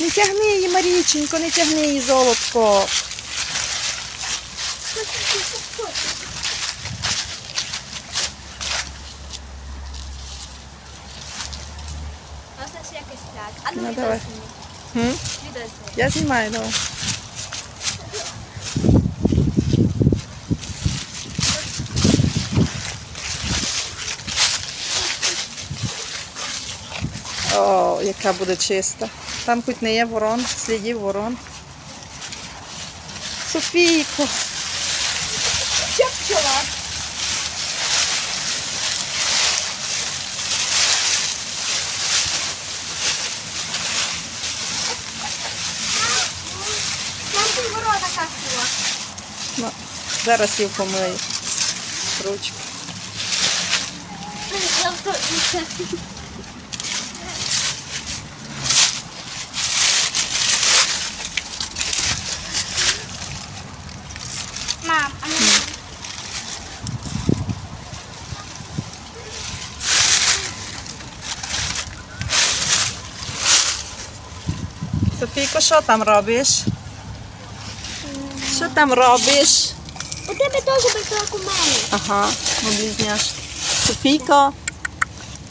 Не тягни її, Маріченько, не тягни її, золотко. Можна ж якось так. А ну, Ну, відео давай. знімі. М? Відео знімі. Я знімаю, давай. О, яка буде чиста. Там хоч не є ворон, слідів ворон. Софійко. Ворона кахнула. Ну, зараз її помию. Ручки. Софійко, що там робиш? Що там робиш? у тебе теж буде як у мене. Ага, ну близняшки. Софійко.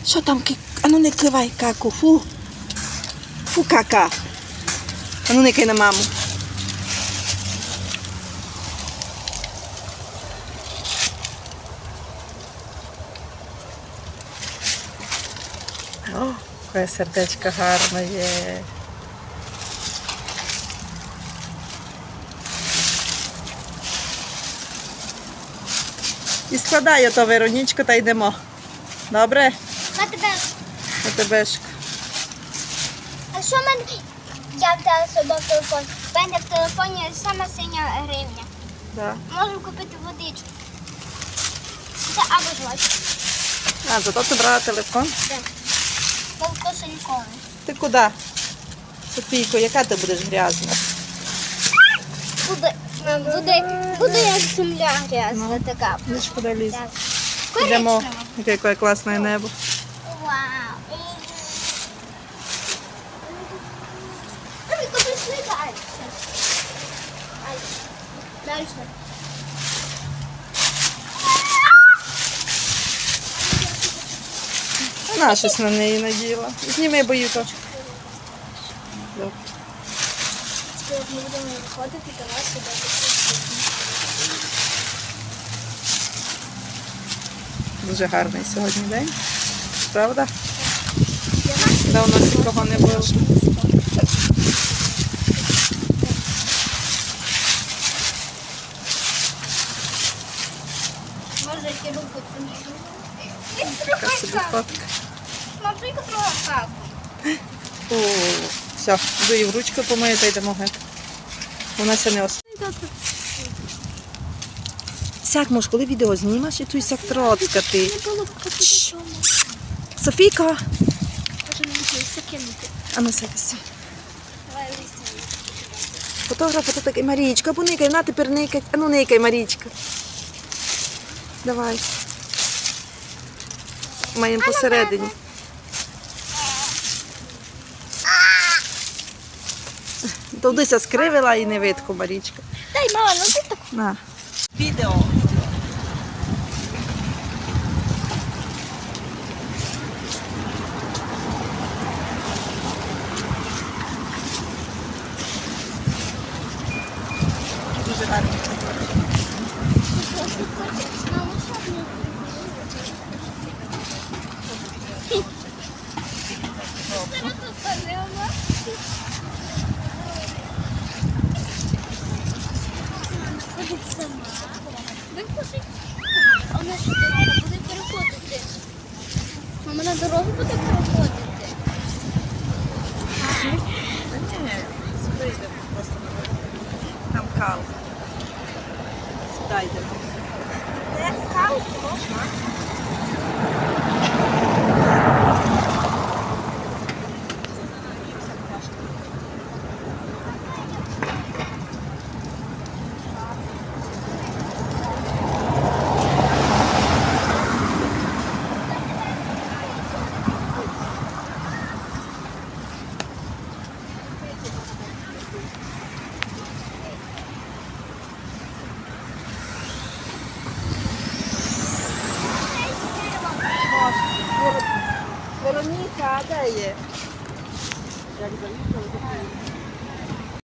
Що там? ки- Ану не кивай каку. Фу. Фу кака. Ану не кай на маму. О, яке сердечко гарне є. І складай ото Веронічко та йдемо. Добре? На тебе. На тебешко. А що в мене? Я взяла собі в телефон. У мене в телефоні сама синя гривня. Да. Можу купити водичку. Це або жвачка. А, зато ти брала телефон. Силіконе. Ти куди? Софійко, яка ти будеш грязна? Буде, буде, буде як земля грязна така. Ніч куди ліз. Грязна. Йдемо. Яке класне небо. Вау. Ми пішли далі. Далі. Вона щось на неї наділа. Зніми боюто. Добре. Як ми будемо виходити, то вас сюди Дуже гарний сьогодні день. Правда? Давно нікого не було. Може, я руку. Така собі фотка. Наприклад, трохи. О, все, в ручку помию та йдемо геть. Вона ся не ос... Сяк, може, коли відео знімаш, і тут сяк троцкати. Софійка! Може, не можу закинути. А ну сяк, сяк. Давай листя. Фотограф, то такий Марічка, або никай, на тепер никай. А ну никай, Марічка. Давай. Маємо посередині. Тудися скривила і не видко, Марічка. Дай, мама, ну ти так. На. Відео. Дуже гарно. Вона ж дорога буде переходити. А мене дорога буде переходити. Вероніка, де є? Як заїхали, то